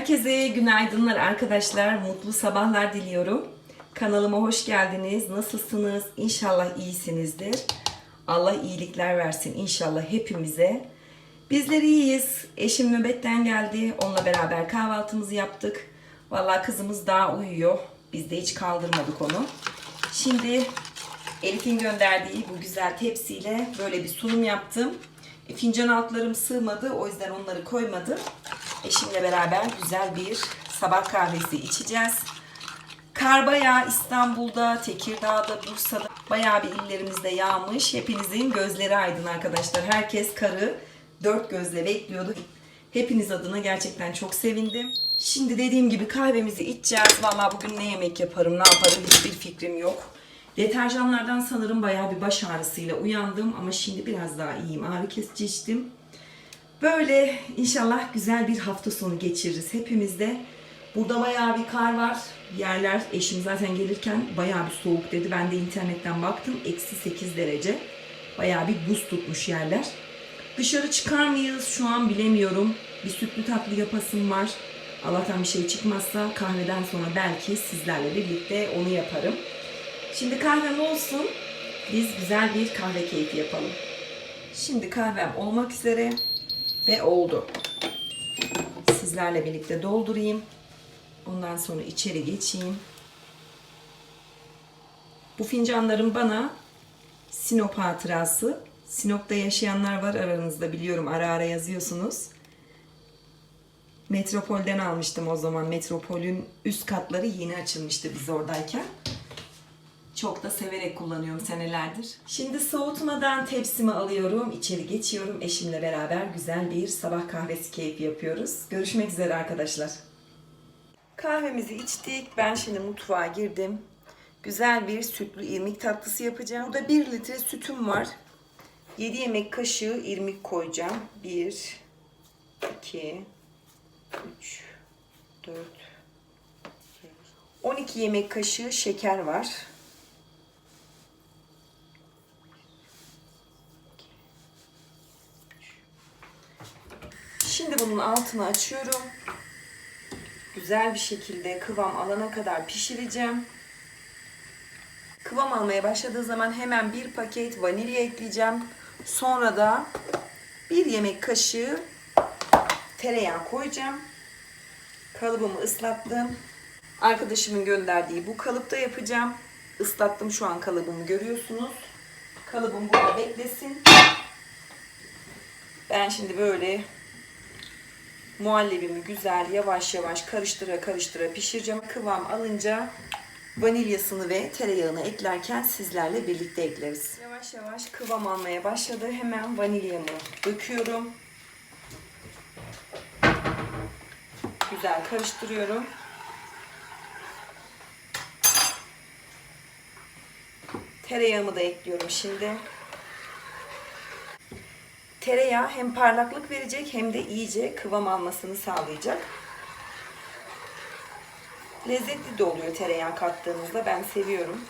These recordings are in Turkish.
Herkese günaydınlar arkadaşlar. Mutlu sabahlar diliyorum. Kanalıma hoş geldiniz. Nasılsınız? İnşallah iyisinizdir. Allah iyilikler versin inşallah hepimize. Bizler iyiyiz. Eşim nöbetten geldi. Onunla beraber kahvaltımızı yaptık. Vallahi kızımız daha uyuyor. Biz de hiç kaldırmadık onu. Şimdi Elif'in gönderdiği bu güzel tepsiyle böyle bir sunum yaptım. E, fincan altlarım sığmadı. O yüzden onları koymadım. Eşimle beraber güzel bir sabah kahvesi içeceğiz. Kar bayağı İstanbul'da, Tekirdağ'da, Bursa'da bayağı bir illerimizde yağmış. Hepinizin gözleri aydın arkadaşlar. Herkes karı dört gözle bekliyordu. Hepiniz adına gerçekten çok sevindim. Şimdi dediğim gibi kahvemizi içeceğiz. Vallahi bugün ne yemek yaparım, ne yaparım hiçbir fikrim yok. Deterjanlardan sanırım bayağı bir baş ağrısıyla uyandım ama şimdi biraz daha iyiyim. Ağrı kesici içtim. Böyle inşallah güzel bir hafta sonu geçiririz hepimiz de. Burada bayağı bir kar var. Yerler eşim zaten gelirken bayağı bir soğuk dedi. Ben de internetten baktım. Eksi 8 derece. Bayağı bir buz tutmuş yerler. Dışarı çıkar mıyız şu an bilemiyorum. Bir sütlü tatlı yapasım var. Allah'tan bir şey çıkmazsa kahveden sonra belki sizlerle birlikte onu yaparım. Şimdi kahvem olsun. Biz güzel bir kahve keyfi yapalım. Şimdi kahvem olmak üzere ve oldu. Sizlerle birlikte doldurayım. Ondan sonra içeri geçeyim. Bu fincanların bana Sinop hatırası. Sinop'ta yaşayanlar var aranızda biliyorum ara ara yazıyorsunuz. Metropol'den almıştım o zaman. Metropol'ün üst katları yeni açılmıştı biz oradayken. Çok da severek kullanıyorum senelerdir. Şimdi soğutmadan tepsimi alıyorum. içeri geçiyorum. Eşimle beraber güzel bir sabah kahvesi keyfi yapıyoruz. Görüşmek üzere arkadaşlar. Kahvemizi içtik. Ben şimdi mutfağa girdim. Güzel bir sütlü irmik tatlısı yapacağım. Burada 1 litre sütüm var. 7 yemek kaşığı irmik koyacağım. 1 2 3 4 12 yemek kaşığı şeker var. Şimdi bunun altını açıyorum. Güzel bir şekilde kıvam alana kadar pişireceğim. Kıvam almaya başladığı zaman hemen bir paket vanilya ekleyeceğim. Sonra da bir yemek kaşığı tereyağı koyacağım. Kalıbımı ıslattım. Arkadaşımın gönderdiği bu kalıpta yapacağım. Islattım şu an kalıbımı görüyorsunuz. Kalıbım burada beklesin. Ben şimdi böyle muhallebimi güzel yavaş yavaş karıştıra karıştıra pişireceğim. Kıvam alınca vanilyasını ve tereyağını eklerken sizlerle birlikte ekleriz. Yavaş yavaş kıvam almaya başladı. Hemen vanilyamı döküyorum. Güzel karıştırıyorum. Tereyağımı da ekliyorum şimdi. Tereyağı hem parlaklık verecek hem de iyice kıvam almasını sağlayacak. Lezzetli de oluyor tereyağı kattığımızda. Ben seviyorum.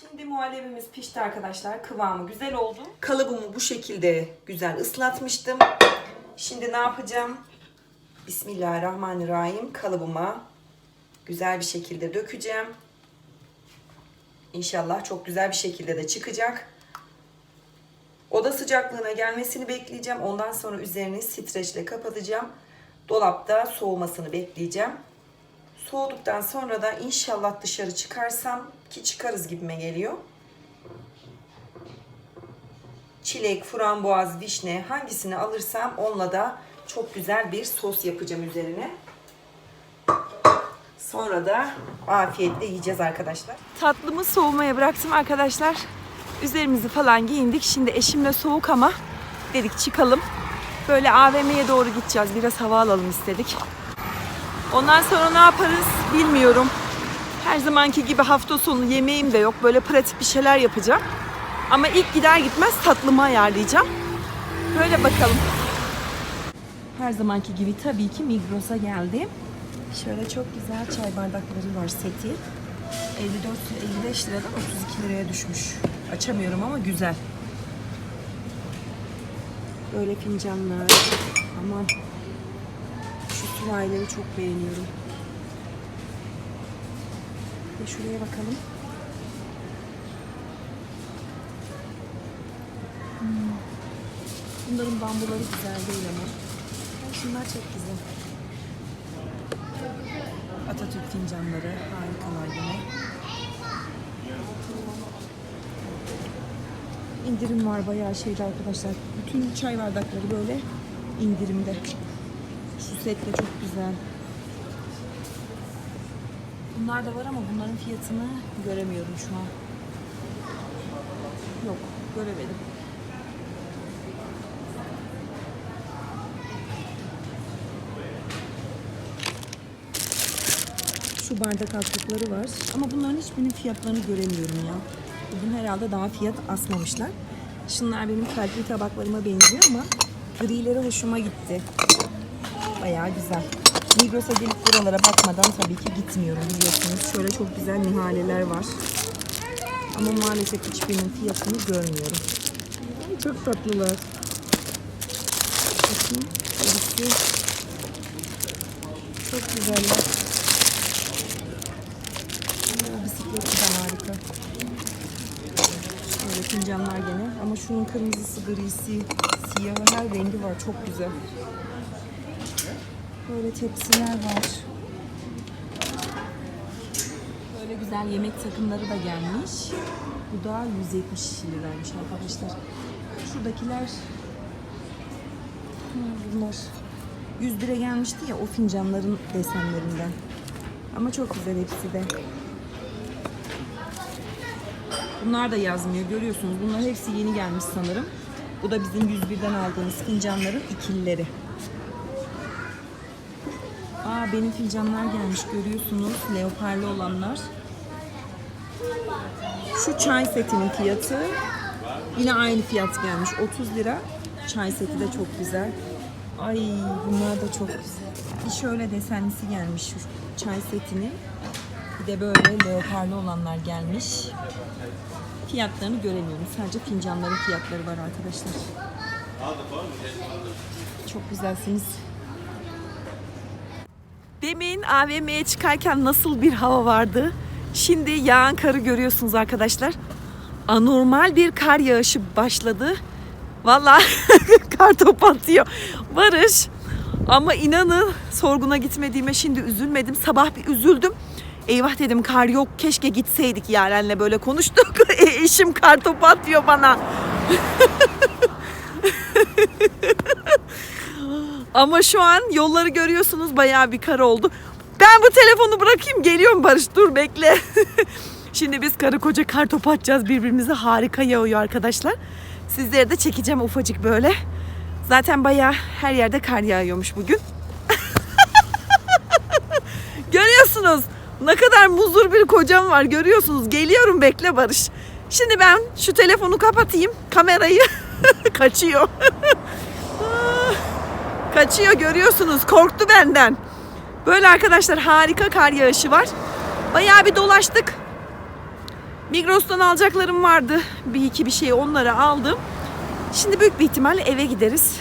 Şimdi muhallebimiz pişti arkadaşlar. Kıvamı güzel oldu. Kalıbımı bu şekilde güzel ıslatmıştım. Şimdi ne yapacağım? Bismillahirrahmanirrahim. Kalıbıma güzel bir şekilde dökeceğim. İnşallah çok güzel bir şekilde de çıkacak. Oda sıcaklığına gelmesini bekleyeceğim. Ondan sonra üzerini streçle kapatacağım. Dolapta soğumasını bekleyeceğim. Soğuduktan sonra da inşallah dışarı çıkarsam ki çıkarız gibime geliyor. Çilek, frambuaz, vişne hangisini alırsam onunla da çok güzel bir sos yapacağım üzerine. Sonra da afiyetle yiyeceğiz arkadaşlar. Tatlımı soğumaya bıraktım arkadaşlar. Üzerimizi falan giyindik. Şimdi eşimle soğuk ama dedik çıkalım. Böyle AVM'ye doğru gideceğiz. Biraz hava alalım istedik. Ondan sonra ne yaparız bilmiyorum. Her zamanki gibi hafta sonu yemeğim de yok. Böyle pratik bir şeyler yapacağım. Ama ilk gider gitmez tatlımı ayarlayacağım. Böyle bakalım. Her zamanki gibi tabii ki Migros'a geldim. Şöyle çok güzel çay bardakları var seti. 54 lira 55 liradan 32 liraya düşmüş. Açamıyorum ama güzel. Böyle fincanlar. Aman Şu sürahileri çok beğeniyorum. Ve şuraya bakalım. Hmm. Bunların bambuları güzel değil ama. Şunlar çok güzel. Atatürk fincanları harikalar yine. İndirim var bayağı şeyde arkadaşlar. Bütün çay bardakları böyle indirimde. Şu set de çok güzel. Bunlar da var ama bunların fiyatını göremiyorum şu an. Yok, göremedim. Şu bardak altlıkları var. Ama bunların hiçbirinin fiyatlarını göremiyorum ya. Bugün herhalde daha fiyat asmamışlar. Şunlar benim kalpli tabaklarıma benziyor ama grileri hoşuma gitti. Bayağı güzel. Migros'a gelip buralara bakmadan tabii ki gitmiyorum biliyorsunuz. Şöyle çok güzel nihaleler var. Ama maalesef hiçbirinin fiyatını görmüyorum. Çok tatlılar. Bakın. Birisi. Çok güzeller. Bu bisikleti de harika. Fincanlar gene. Ama şunun kırmızısı, grisi, siyahı her rengi var. Çok güzel. Böyle tepsiler var. Böyle güzel yemek takımları da gelmiş. Bu da 170 liraymış arkadaşlar. Şuradakiler Ha, bunlar 100 lira gelmişti ya o fincanların desenlerinden. Ama çok güzel hepsi de. Bunlar da yazmıyor görüyorsunuz. Bunlar hepsi yeni gelmiş sanırım. Bu da bizim 101'den aldığımız fincanların ikilileri. Aa benim fincanlar gelmiş görüyorsunuz. Leoparlı olanlar. Şu çay setinin fiyatı yine aynı fiyat gelmiş. 30 lira. Çay seti de çok güzel. Ay bunlar da çok güzel. Bir şöyle desenlisi gelmiş şu çay setini. Bir de böyle leoparlı olanlar gelmiş. Fiyatlarını göremiyorum. Sadece fincanların fiyatları var arkadaşlar. Çok güzelsiniz. Demin AVM'ye çıkarken nasıl bir hava vardı? Şimdi yağan karı görüyorsunuz arkadaşlar. Anormal bir kar yağışı başladı. Vallahi kar top atıyor. Barış ama inanın sorguna gitmediğime şimdi üzülmedim. Sabah bir üzüldüm. Eyvah dedim kar yok keşke gitseydik Yaren'le böyle konuştuk. E, eşim kar topu atıyor bana. Ama şu an yolları görüyorsunuz bayağı bir kar oldu. Ben bu telefonu bırakayım geliyorum Barış dur bekle. Şimdi biz karı koca kar topu atacağız birbirimize harika yağıyor arkadaşlar. Sizlere de çekeceğim ufacık böyle. Zaten bayağı her yerde kar yağıyormuş bugün. Görüyorsunuz ne kadar muzur bir kocam var görüyorsunuz. Geliyorum bekle Barış. Şimdi ben şu telefonu kapatayım kamerayı kaçıyor. Kaçıyor görüyorsunuz. Korktu benden. Böyle arkadaşlar harika kar yağışı var. Bayağı bir dolaştık. Migros'tan alacaklarım vardı. Bir iki bir şey onları aldım. Şimdi büyük bir ihtimalle eve gideriz.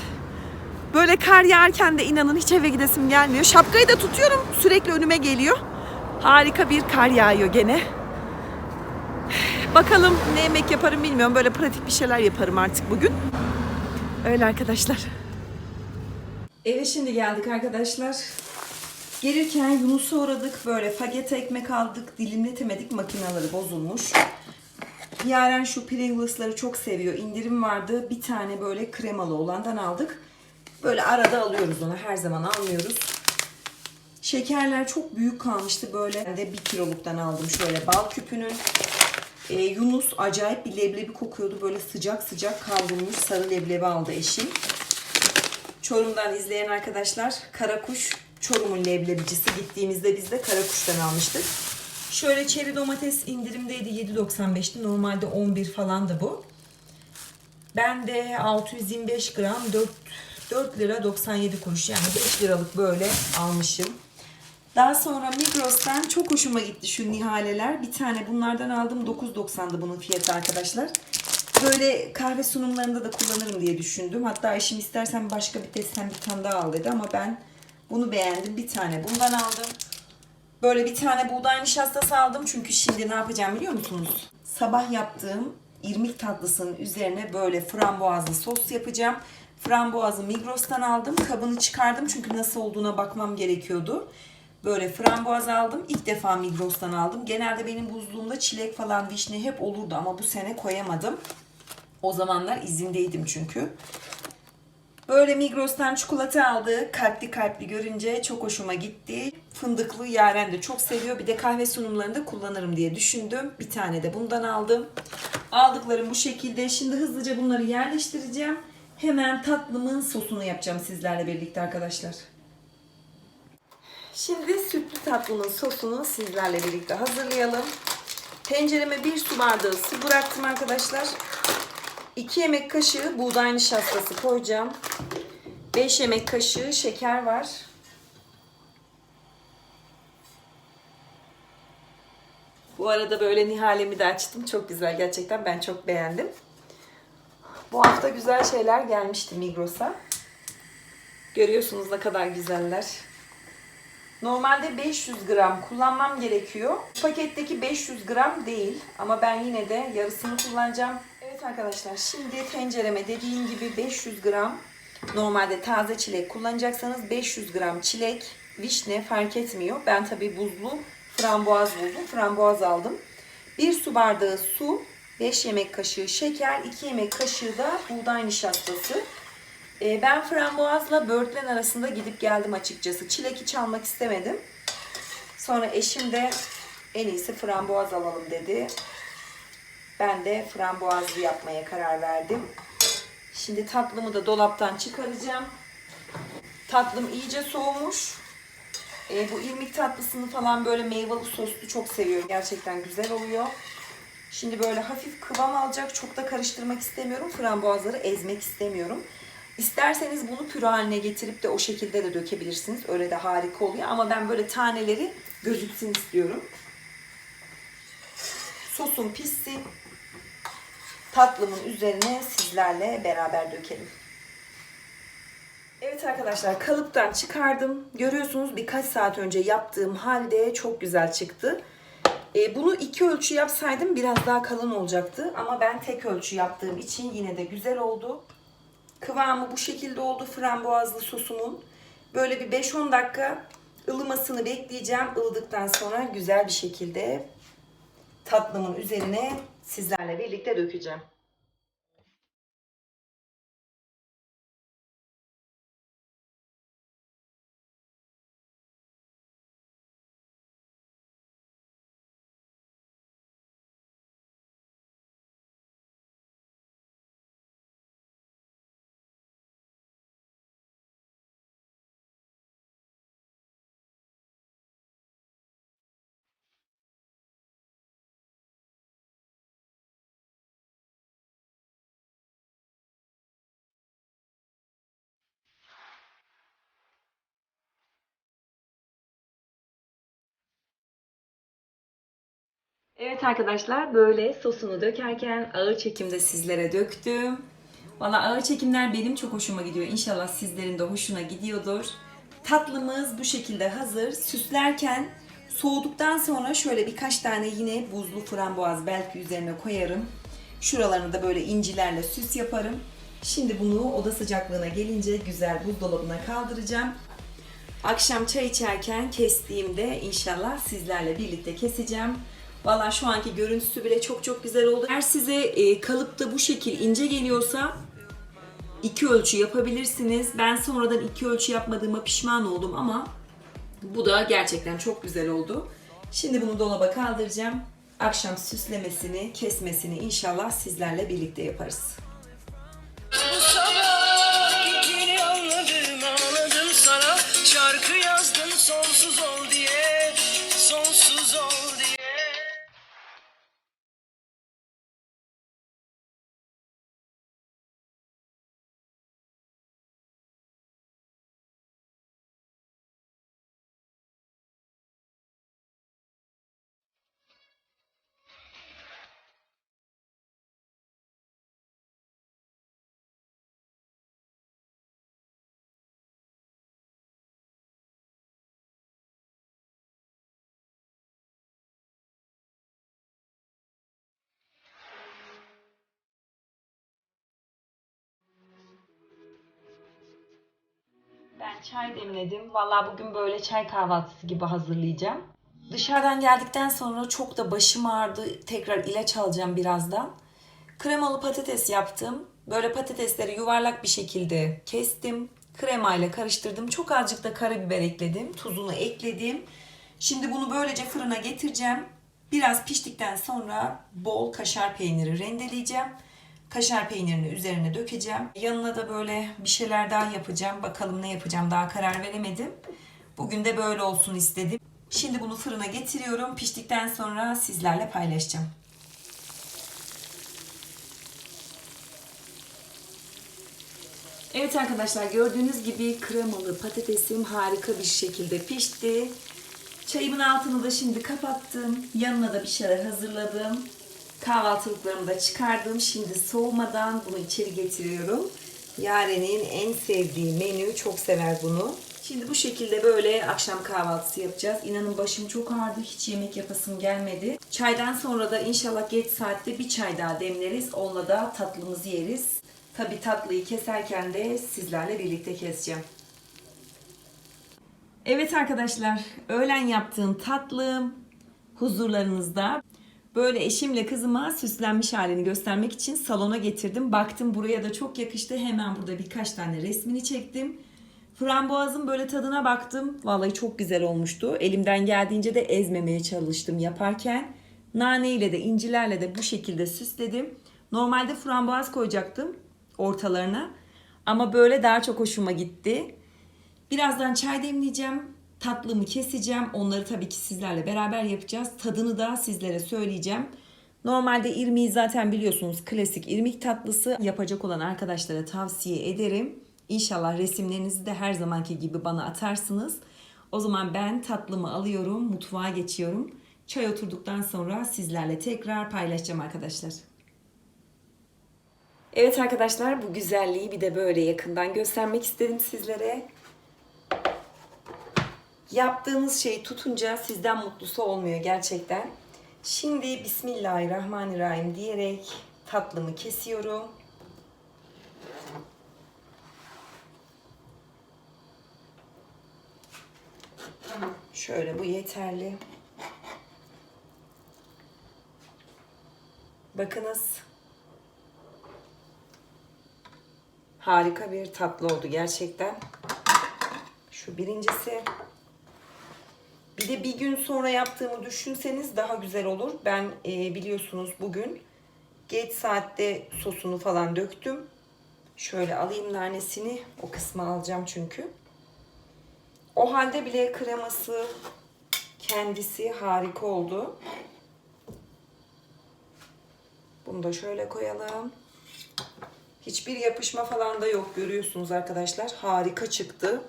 Böyle kar yağarken de inanın hiç eve gidesim gelmiyor. Şapkayı da tutuyorum. Sürekli önüme geliyor. Harika bir kar yağıyor gene. Bakalım ne yemek yaparım bilmiyorum. Böyle pratik bir şeyler yaparım artık bugün. Öyle arkadaşlar. Eve şimdi geldik arkadaşlar. Gelirken Yunus'a uğradık. Böyle fageta ekmek aldık. Dilimletemedik. Makineleri bozulmuş. Yaren şu Pringles'ları çok seviyor. İndirim vardı. Bir tane böyle kremalı olandan aldık. Böyle arada alıyoruz onu. Her zaman almıyoruz. Şekerler çok büyük kalmıştı böyle. Ben de bir kiloluktan aldım şöyle bal küpünün. Ee, Yunus acayip bir leblebi kokuyordu. Böyle sıcak sıcak kavrulmuş sarı leblebi aldı eşim. Çorum'dan izleyen arkadaşlar Karakuş Çorum'un leblebicisi. Gittiğimizde biz de Karakuş'tan almıştık. Şöyle çeri domates indirimdeydi 7.95'ti. Normalde 11 falandı bu. Ben de 625 gram 4, 4 lira 97 kuruş yani 5 liralık böyle almışım. Daha sonra Migros'tan çok hoşuma gitti şu nihaleler. Bir tane bunlardan aldım. 9.90'dı bunun fiyatı arkadaşlar. Böyle kahve sunumlarında da kullanırım diye düşündüm. Hatta eşim istersen başka bir desen bir tane daha al dedi ama ben Bunu beğendim. Bir tane bundan aldım. Böyle bir tane buğday nişastası aldım. Çünkü şimdi ne yapacağım biliyor musunuz? Sabah yaptığım irmik tatlısının üzerine böyle frambuazlı sos yapacağım. Frambuazı Migros'tan aldım. Kabını çıkardım çünkü nasıl olduğuna bakmam gerekiyordu. Böyle frambuaz aldım. İlk defa Migros'tan aldım. Genelde benim buzluğumda çilek falan vişne hep olurdu ama bu sene koyamadım. O zamanlar izindeydim çünkü. Böyle Migros'tan çikolata aldı. Kalpli kalpli görünce çok hoşuma gitti. Fındıklı Yaren de çok seviyor. Bir de kahve sunumlarında kullanırım diye düşündüm. Bir tane de bundan aldım. Aldıklarım bu şekilde. Şimdi hızlıca bunları yerleştireceğim. Hemen tatlımın sosunu yapacağım sizlerle birlikte arkadaşlar. Şimdi sütlü tatlının sosunu sizlerle birlikte hazırlayalım. Tencereme bir su bardağı su bıraktım arkadaşlar. 2 yemek kaşığı buğday nişastası koyacağım. 5 yemek kaşığı şeker var. Bu arada böyle nihalemi de açtım. Çok güzel gerçekten ben çok beğendim. Bu hafta güzel şeyler gelmişti Migros'a. Görüyorsunuz ne kadar güzeller. Normalde 500 gram kullanmam gerekiyor. Paketteki 500 gram değil ama ben yine de yarısını kullanacağım. Evet arkadaşlar şimdi tencereme dediğim gibi 500 gram normalde taze çilek kullanacaksanız 500 gram çilek, vişne fark etmiyor. Ben tabi buzlu frambuaz buldum. Frambuaz aldım. 1 su bardağı su, 5 yemek kaşığı şeker, 2 yemek kaşığı da buğday nişastası. Ee, ben frambuazla böğürtlen arasında gidip geldim açıkçası. Çilek hiç almak istemedim. Sonra eşim de en iyisi frambuaz alalım dedi. Ben de frambuazlı yapmaya karar verdim. Şimdi tatlımı da dolaptan çıkaracağım. Tatlım iyice soğumuş. Ee, bu irmik tatlısını falan böyle meyveli soslu çok seviyorum. Gerçekten güzel oluyor. Şimdi böyle hafif kıvam alacak. Çok da karıştırmak istemiyorum. Frambuazları ezmek istemiyorum. İsterseniz bunu püre haline getirip de o şekilde de dökebilirsiniz. Öyle de harika oluyor. Ama ben böyle taneleri gözüksün istiyorum. Sosum pişsin. Tatlımın üzerine sizlerle beraber dökelim. Evet arkadaşlar kalıptan çıkardım. Görüyorsunuz birkaç saat önce yaptığım halde çok güzel çıktı. E, bunu iki ölçü yapsaydım biraz daha kalın olacaktı. Ama ben tek ölçü yaptığım için yine de güzel oldu. Kıvamı bu şekilde oldu frambuazlı sosumun. Böyle bir 5-10 dakika ılımasını bekleyeceğim. Ilıdıktan sonra güzel bir şekilde tatlımın üzerine sizlerle birlikte dökeceğim. Evet arkadaşlar böyle sosunu dökerken ağır çekimde sizlere döktüm. Valla ağır çekimler benim çok hoşuma gidiyor. İnşallah sizlerin de hoşuna gidiyordur. Tatlımız bu şekilde hazır. Süslerken soğuduktan sonra şöyle birkaç tane yine buzlu frambuaz belki üzerine koyarım. Şuralarını da böyle incilerle süs yaparım. Şimdi bunu oda sıcaklığına gelince güzel buzdolabına kaldıracağım. Akşam çay içerken kestiğimde inşallah sizlerle birlikte keseceğim. Valla şu anki görüntüsü bile çok çok güzel oldu. Eğer size e, kalıpta bu şekil ince geliyorsa iki ölçü yapabilirsiniz. Ben sonradan iki ölçü yapmadığıma pişman oldum ama bu da gerçekten çok güzel oldu. Şimdi bunu dolaba kaldıracağım. Akşam süslemesini, kesmesini inşallah sizlerle birlikte yaparız. Bu çay demledim. Vallahi bugün böyle çay kahvaltısı gibi hazırlayacağım. Dışarıdan geldikten sonra çok da başım ağrıdı. Tekrar ilaç alacağım birazdan. Kremalı patates yaptım. Böyle patatesleri yuvarlak bir şekilde kestim. Kremayla karıştırdım. Çok azıcık da karabiber ekledim. Tuzunu ekledim. Şimdi bunu böylece fırına getireceğim. Biraz piştikten sonra bol kaşar peyniri rendeleyeceğim. Kaşar peynirini üzerine dökeceğim. Yanına da böyle bir şeyler daha yapacağım. Bakalım ne yapacağım daha karar veremedim. Bugün de böyle olsun istedim. Şimdi bunu fırına getiriyorum. Piştikten sonra sizlerle paylaşacağım. Evet arkadaşlar gördüğünüz gibi kremalı patatesim harika bir şekilde pişti. Çayımın altını da şimdi kapattım. Yanına da bir şeyler hazırladım. Kahvaltılıklarımı da çıkardım. Şimdi soğumadan bunu içeri getiriyorum. Yaren'in en sevdiği menü. Çok sever bunu. Şimdi bu şekilde böyle akşam kahvaltısı yapacağız. İnanın başım çok ağrıdı. Hiç yemek yapasım gelmedi. Çaydan sonra da inşallah geç saatte bir çay daha demleriz. Onunla da tatlımızı yeriz. Tabi tatlıyı keserken de sizlerle birlikte keseceğim. Evet arkadaşlar, öğlen yaptığım tatlım huzurlarınızda. Böyle eşimle kızıma süslenmiş halini göstermek için salona getirdim. Baktım buraya da çok yakıştı. Hemen burada birkaç tane resmini çektim. Frambuazın böyle tadına baktım. Vallahi çok güzel olmuştu. Elimden geldiğince de ezmemeye çalıştım yaparken. Nane ile de incilerle de bu şekilde süsledim. Normalde frambuaz koyacaktım ortalarına. Ama böyle daha çok hoşuma gitti. Birazdan çay demleyeceğim. Tatlımı keseceğim. Onları tabii ki sizlerle beraber yapacağız. Tadını da sizlere söyleyeceğim. Normalde irmiği zaten biliyorsunuz klasik irmik tatlısı. Yapacak olan arkadaşlara tavsiye ederim. İnşallah resimlerinizi de her zamanki gibi bana atarsınız. O zaman ben tatlımı alıyorum, mutfağa geçiyorum. Çay oturduktan sonra sizlerle tekrar paylaşacağım arkadaşlar. Evet arkadaşlar bu güzelliği bir de böyle yakından göstermek istedim sizlere. Yaptığınız şeyi tutunca sizden mutlusu olmuyor gerçekten. Şimdi Bismillahirrahmanirrahim diyerek tatlımı kesiyorum. Şöyle bu yeterli. Bakınız. Harika bir tatlı oldu gerçekten. Şu birincisi. Bir de bir gün sonra yaptığımı düşünseniz daha güzel olur. Ben e, biliyorsunuz bugün geç saatte sosunu falan döktüm. Şöyle alayım nanesini. O kısmı alacağım çünkü. O halde bile kreması kendisi harika oldu. Bunu da şöyle koyalım. Hiçbir yapışma falan da yok görüyorsunuz arkadaşlar. Harika çıktı.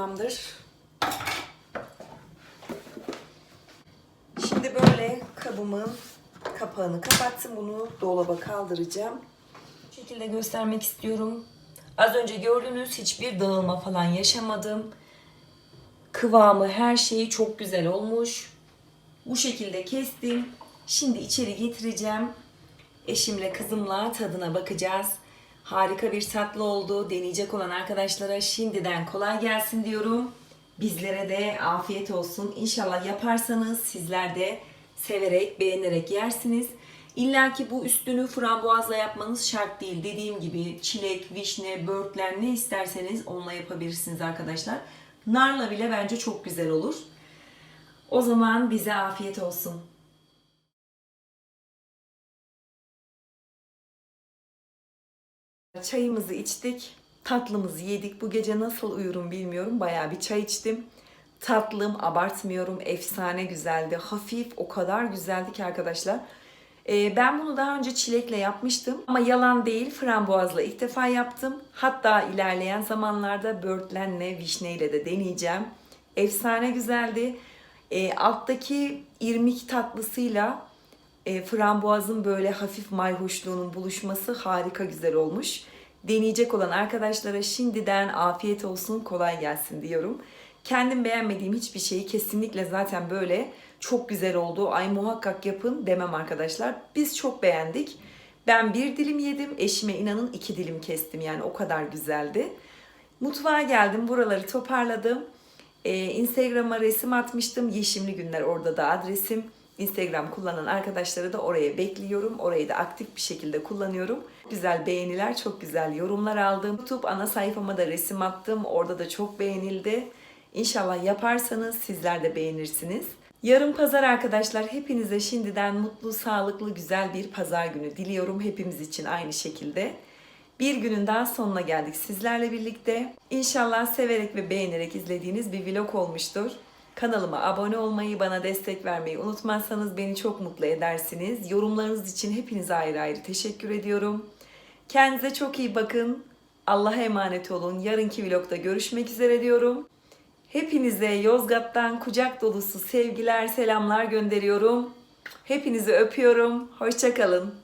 Tamamdır. Şimdi böyle kabımın kapağını kapattım. Bunu dolaba kaldıracağım. Bu şekilde göstermek istiyorum. Az önce gördüğünüz hiçbir dağılma falan yaşamadım. Kıvamı her şeyi çok güzel olmuş. Bu şekilde kestim. Şimdi içeri getireceğim. Eşimle kızımla tadına bakacağız. Harika bir tatlı oldu. Deneyecek olan arkadaşlara şimdiden kolay gelsin diyorum. Bizlere de afiyet olsun. İnşallah yaparsanız sizler de severek, beğenerek yersiniz. İlla ki bu üstünü frambuazla yapmanız şart değil. Dediğim gibi çilek, vişne, börtlen ne isterseniz onunla yapabilirsiniz arkadaşlar. Narla bile bence çok güzel olur. O zaman bize afiyet olsun. Çayımızı içtik, tatlımızı yedik. Bu gece nasıl uyurum bilmiyorum. Bayağı bir çay içtim. Tatlım, abartmıyorum, efsane güzeldi. Hafif, o kadar güzeldi ki arkadaşlar. Ee, ben bunu daha önce çilekle yapmıştım ama yalan değil frambuazla ilk defa yaptım. Hatta ilerleyen zamanlarda börtlenle, vişneyle de deneyeceğim. Efsane güzeldi. Ee, alttaki irmik tatlısıyla e, frambuazın böyle hafif mayhoşluğunun buluşması harika güzel olmuş. Deneyecek olan arkadaşlara şimdiden afiyet olsun, kolay gelsin diyorum. Kendim beğenmediğim hiçbir şeyi kesinlikle zaten böyle çok güzel oldu, ay muhakkak yapın demem arkadaşlar. Biz çok beğendik. Ben bir dilim yedim, eşime inanın iki dilim kestim yani o kadar güzeldi. Mutfağa geldim, buraları toparladım. Ee, Instagram'a resim atmıştım. Yeşimli Günler orada da adresim. Instagram kullanan arkadaşları da oraya bekliyorum. Orayı da aktif bir şekilde kullanıyorum. Güzel beğeniler, çok güzel yorumlar aldım. YouTube ana sayfama da resim attım. Orada da çok beğenildi. İnşallah yaparsanız sizler de beğenirsiniz. Yarın pazar arkadaşlar hepinize şimdiden mutlu, sağlıklı, güzel bir pazar günü diliyorum. Hepimiz için aynı şekilde. Bir günün daha sonuna geldik sizlerle birlikte. İnşallah severek ve beğenerek izlediğiniz bir vlog olmuştur. Kanalıma abone olmayı, bana destek vermeyi unutmazsanız beni çok mutlu edersiniz. Yorumlarınız için hepinize ayrı ayrı teşekkür ediyorum. Kendinize çok iyi bakın. Allah'a emanet olun. Yarınki vlogda görüşmek üzere diyorum. Hepinize Yozgat'tan kucak dolusu sevgiler, selamlar gönderiyorum. Hepinizi öpüyorum. Hoşçakalın.